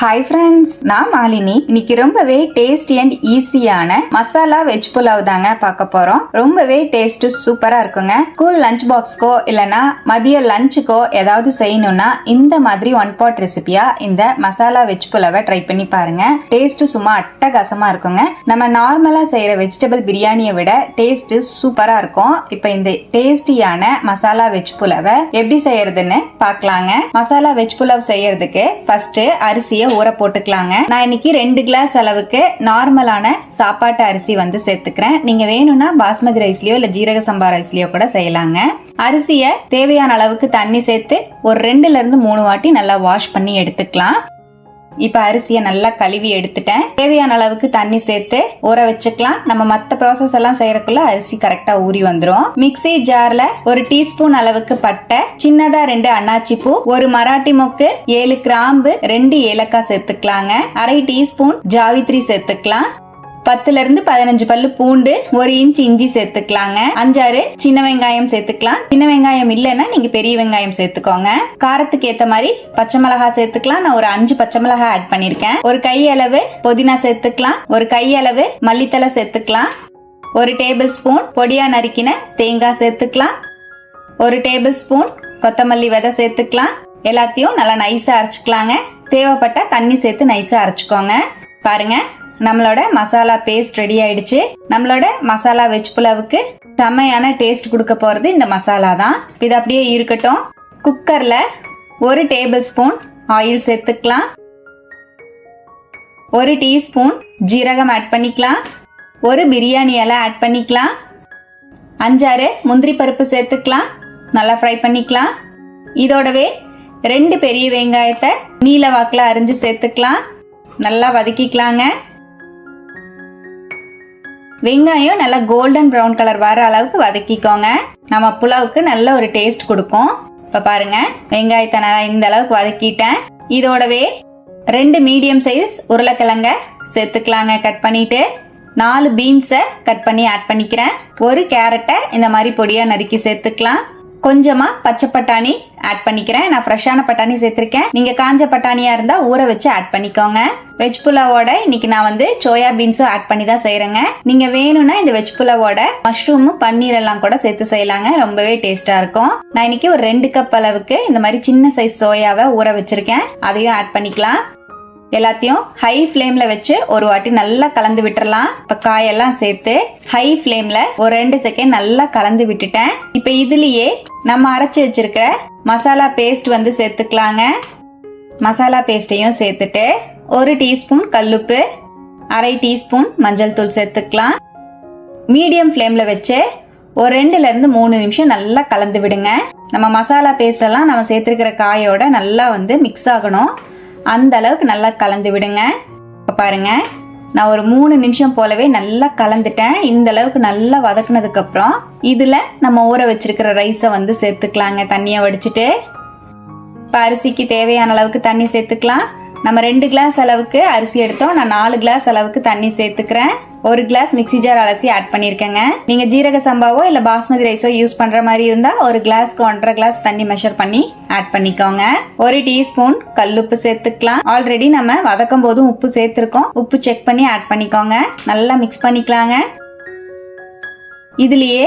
Hi friends நான் மாலினி. இன்னைக்கு ரொம்பவே டேஸ்டி அண்ட் ஈஸியான மசாலா வெஜ் புலாவ் தாங்க பார்க்க போறோம். ரொம்பவே டேஸ்ட் சூப்பரா இருக்குங்க. ஸ்கூல் லஞ்ச் பாக்ஸ்க்கோ இல்லனா மதிய லஞ்சுக்கோ ஏதாவது செய்யணும்னா இந்த மாதிரி ஒன் பாட் ரெசிபியா இந்த மசாலா வெஜ் புலாவை ட்ரை பண்ணி பாருங்க. டேஸ்ட் சும்மா அட்டகாசமா இருக்குங்க. நம்ம நார்மலா செய்யற வெஜிடபிள் பிரியாணியை விட டேஸ்ட் சூப்பரா இருக்கும். இப்போ இந்த டேஸ்டியான மசாலா வெஜ் புலாவை எப்படி செய்யறதுன்னு பார்க்கலாங்க. மசாலா வெஜ் புலாவ் செய்யறதுக்கு ஃபர்ஸ்ட் அரிசியை ஊற போட்டுக்கலாங்க. நான் இன்னைக்கு ரெண்டு கிளாஸ் அளவுக்கு நார்மலான சாப்பாட்டு அரிசி வந்து சேர்த்துக்கிறேன். நீங்க வேணும்னா பாஸ்மதி ரைஸ்லயோ இல்ல ஜீரக சம்பா ரைஸ்லயோ கூட செய்யலாங்க. அரிசியை தேவையான அளவுக்கு தண்ணி சேர்த்து ஒரு ரெண்டுல இருந்து மூணு வாட்டி நல்லா வாஷ் பண்ணி எடுத்துக்கலாம். இப்ப அரிசியை நல்லா கழுவி எடுத்துட்டேன். தேவையான அளவுக்கு தண்ணி சேர்த்து ஊற வச்சுக்கலாம். நம்ம மத்த ப்ராசஸ் எல்லாம் செய்யறதுக்குள்ள அரிசி கரெக்டா ஊறி வந்துரும். மிக்ஸி ஜார்ல ஒரு டீஸ்பூன் அளவுக்கு பட்டை சின்னதா ரெண்டு அன்னாச்சி பூ ஒரு மராட்டி மொக்கு ஏழு கிராம்பு ரெண்டு ஏலக்காய் சேர்த்துக்கலாங்க. அரை டீஸ்பூன் ஜாவித்ரி சேர்த்துக்கலாம். பத்துல இருந்து பதினஞ்சு பல்லு பூண்டு ஒரு இன்ச் இஞ்சி சேர்த்துக்கலாங்க. அஞ்சாறு சின்ன வெங்காயம் சேர்த்துக்கலாம். சின்ன வெங்காயம் இல்லைன்னா நீங்க பெரிய வெங்காயம் சேர்த்துக்கோங்க. காரத்துக்கு ஏத்த மாதிரி பச்சை மிளகா சேர்த்துக்கலாம். நான் ஒரு அஞ்சு பச்சை மிளகா ஆட் பண்ணிருக்கேன் ஒரு கை அளவு புதினா சேர்த்துக்கலாம். ஒரு கை அளவு மல்லித்தலை சேர்த்துக்கலாம். ஒரு டேபிள் ஸ்பூன் பொடியா நறுக்கின தேங்காய் சேர்த்துக்கலாம். ஒரு டேபிள் ஸ்பூன் கொத்தமல்லி விதை சேர்த்துக்கலாம். எல்லாத்தையும் நல்லா நைஸா அரைச்சுக்கலாங்க. தேவைப்பட்டா தண்ணி சேர்த்து நைஸா அரைச்சுக்கோங்க. பாருங்க. நம்மளோட மசாலா பேஸ்ட் ரெடி ஆயிடுச்சு. நம்மளோட மசாலா வெஜ் புலாவுக்கு செம்மையான டேஸ்ட் கொடுக்க போறது இந்த மசாலா தான். இது அப்படியே இருக்கட்டும். குக்கர்ல ஒரு டேபிள் ஸ்பூன் ஆயில் சேர்த்துக்கலாம். ஒரு டீஸ்பூன் ஜீரகம் ஆட் பண்ணிக்கலாம். ஒரு பிரியாணி இலை ஆட் பண்ணிக்கலாம். அஞ்சாறு முந்திரி பருப்பு சேர்த்துக்கலாம். நல்லா ஃப்ரை பண்ணிக்கலாம். இதோடவே ரெண்டு பெரிய வெங்காயத்தை நீல வாக்கில் அரிஞ்சு சேர்த்துக்கலாம். நல்லா வதக்கிக்கலாங்க. வெங்காயம் நல்லா கோல்டன் ப்ரௌன் கலர் வர அளவுக்கு வதக்கிக்கோங்க. நம்ம புலாவுக்கு நல்ல ஒரு டேஸ்ட் கொடுக்கும். இப்போ பாருங்க வெங்காயத்தை நான் இந்த அளவுக்கு வதக்கிட்டேன். இதோடவே ரெண்டு மீடியம் சைஸ் உருளைக்கிழங்க சேர்த்துக்கலாங்க கட் பண்ணிட்டு. நாலு பீன்ஸை கட் பண்ணி ஆட் பண்ணிக்கிறேன். ஒரு கேரட்டை இந்த மாதிரி பொடியாக நறுக்கி சேர்த்துக்கலாம். கொஞ்சமாக பச்சை பட்டாணி ஆட் பண்ணிக்கிறேன். நான் ஃப்ரெஷ்ஷான பட்டாணி சேர்த்துருக்கேன். நீங்கள் காஞ்ச பட்டாணியாக இருந்தால் ஊற வச்சு ஆட் பண்ணிக்கோங்க. வெஜ் புலாவோட இன்னைக்கு நான் வந்து சோயா பீன்ஸும் ஆட் பண்ணி தான் செய்யறேங்க நீங்க வேணும்னா இந்த வெஜ் புலாவோட மஷ்ரூமும் பன்னீர் எல்லாம் கூட சேர்த்து செய்யலாங்க. ரொம்பவே டேஸ்டா இருக்கும். நான் இன்னைக்கு ஒரு ரெண்டு கப் அளவுக்கு இந்த மாதிரி சின்ன சைஸ் சோயாவை ஊற வச்சிருக்கேன். அதையும் ஆட் பண்ணிக்கலாம். எல்லாத்தையும் ஹை ஃப்ளேம்ல வச்சு ஒரு வாட்டி நல்லா கலந்து விட்டுறலாம். இப்ப காயெல்லாம் சேர்த்து ஹை ஃப்ளேம்ல ஒரு ரெண்டு செகண்ட் நல்லா கலந்து விட்டுட்டேன். இப்ப இதுலயே நம்ம அரைச்சு வச்சிருக்க மசாலா பேஸ்ட் வந்து சேர்த்துக்கலாங்க. மசாலா பேஸ்ட்டையும் சேர்த்துட்டு ஒரு டீஸ்பூன் கல்லுப்பு அரை டீஸ்பூன் மஞ்சள் தூள் சேர்த்துக்கலாம். மீடியம் ஃப்ளேமில் வச்சு ஒரு ரெண்டுலேருந்து மூணு நிமிஷம் நல்லா கலந்து விடுங்க. நம்ம மசாலா பேஸ்ட் எல்லாம் நம்ம சேர்த்துருக்கிற காயோட நல்லா வந்து மிக்ஸ் ஆகணும். அந்த அளவுக்கு நல்லா கலந்து விடுங்க. இப்போ பாருங்க நான் ஒரு மூணு நிமிஷம் போலவே நல்லா கலந்துட்டேன். இந்த அளவுக்கு நல்லா வதக்குனதுக்கப்புறம் இதில் நம்ம ஊற வச்சிருக்கிற ரைஸை வந்து சேர்த்துக்கலாங்க தண்ணியை வடிச்சிட்டு. இப்போ அரிசிக்கு தேவையான அளவுக்கு தண்ணி சேர்த்துக்கலாம். நம்ம ரெண்டு கிளாஸ் அளவுக்கு அரிசி எடுத்தோம். நான் நாலு கிளாஸ் அளவுக்கு தண்ணி சேர்த்துக்கிறேன். ஒரு கிளாஸ் மிக்ஸி ஜார் அலசி ஆட் பண்ணியிருக்கேங்க. நீங்க ஜீரக சம்பாவோ இல்ல பாஸ்மதி ரைஸோ யூஸ் பண்ற மாதிரி இருந்தா ஒரு கிளாஸ்க்கு ஒன்றரை கிளாஸ் தண்ணி மெஷர் பண்ணி ஆட் பண்ணிக்கோங்க. ஒரு டீஸ்பூன் கல்லுப்பு சேர்த்துக்கலாம். ஆல்ரெடி நம்ம வதக்கும் போதும் உப்பு சேர்த்துருக்கோம். உப்பு செக் பண்ணி ஆட் பண்ணிக்கோங்க. நல்லா மிக்ஸ் பண்ணிக்கலாங்க. இதுலயே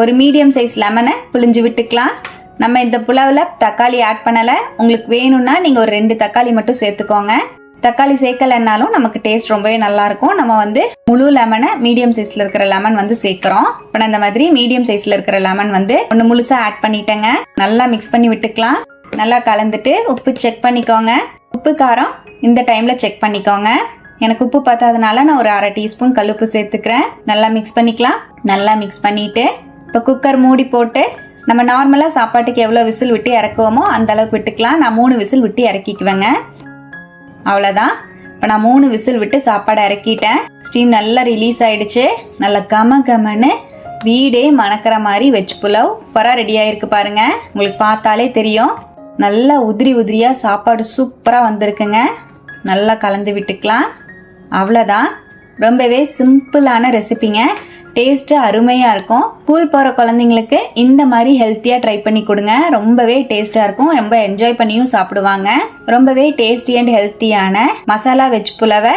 ஒரு மீடியம் சைஸ் லெமனை புளிஞ்சு விட்டுக்கலாம். நம்ம இந்த புலாவில் தக்காளி ஆட் பண்ணலை. உங்களுக்கு வேணும்னா நீங்கள் ஒரு ரெண்டு தக்காளி மட்டும் சேர்த்துக்கோங்க. தக்காளி சேர்க்கலைன்னாலும் நமக்கு டேஸ்ட் ரொம்பவே நல்லா இருக்கும் நம்ம வந்து முழு லெமனை மீடியம் சைஸ்ல இருக்கிற லெமன் வந்து சேர்க்கிறோம். இப்போ நான் இந்த மாதிரி மீடியம் சைஸ்ல இருக்கிற லெமன் வந்து ஒன்று முழுசா ஆட் பண்ணிட்டேங்க. நல்லா மிக்ஸ் பண்ணி விட்டுக்கலாம். நல்லா கலந்துட்டு உப்பு செக் பண்ணிக்கோங்க. உப்பு காரம் இந்த டைம்ல செக் பண்ணிக்கோங்க. எனக்கு உப்பு பத்தாதனால நான் ஒரு அரை டீஸ்பூன் கல்லுப்பு சேர்த்துக்கிறேன். நல்லா மிக்ஸ் பண்ணிக்கலாம். நல்லா மிக்ஸ் பண்ணிட்டு இப்போ குக்கர் மூடி போட்டு நம்ம நார்மலாக சாப்பாட்டுக்கு எவ்வளோ விசில் விட்டு இறக்குவோமோ அந்த அளவுக்கு விட்டுக்கலாம். நான் மூணு விசில் விட்டு இறக்கிக்குவேங்க. அவ்வளோதான். இப்போ நான் மூணு விசில் விட்டு சாப்பாடை இறக்கிட்டேன். ஸ்டீம் நல்லா ரிலீஸ் ஆயிடுச்சு. நல்லா கம கமன்னு வீடே மணக்கிற மாதிரி வெஜ் புலவ். பரா ரெடி ஆயிருக்கு பாருங்க. உங்களுக்கு பார்த்தாலே தெரியும். நல்லா உதிரி உதிரியாக சாப்பாடு சூப்பராக வந்திருக்குங்க. நல்லா கலந்து விட்டுக்கலாம். அவ்வளோதான். ரொம்பவே சிம்பிளான ரெசிபிங்க டேஸ்ட்டு அருமையாக இருக்கும். ஸ்கூல் போகிற குழந்தைங்களுக்கு இந்த மாதிரி ஹெல்த்தியாக ட்ரை பண்ணி கொடுங்க. ரொம்பவே டேஸ்ட்டாக இருக்கும். ரொம்ப என்ஜாய் பண்ணியும் சாப்பிடுவாங்க. ரொம்பவே டேஸ்டி அண்ட் ஹெல்த்தியான மசாலா வெஜ் புலவை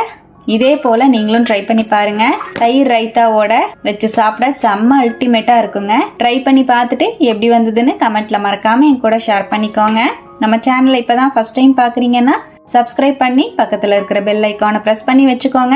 இதே போல் நீங்களும் ட்ரை பண்ணி பாருங்க. தயிர் ரைத்தாவோட வச்சு சாப்பிட செம்ம அல்டிமேட்டாக இருக்குங்க. ட்ரை பண்ணி பார்த்துட்டு எப்படி வந்ததுன்னு கமெண்ட்ல மறக்காம என் கூட ஷேர் பண்ணிக்கோங்க. நம்ம சேனலை இப்போ தான் ஃபஸ்ட் டைம் பார்க்குறீங்கன்னா சப்ஸ்கிரைப் பண்ணி பக்கத்தில் இருக்கிற பெல் ஐக்கானை ப்ரெஸ் பண்ணி வச்சுக்கோங்க.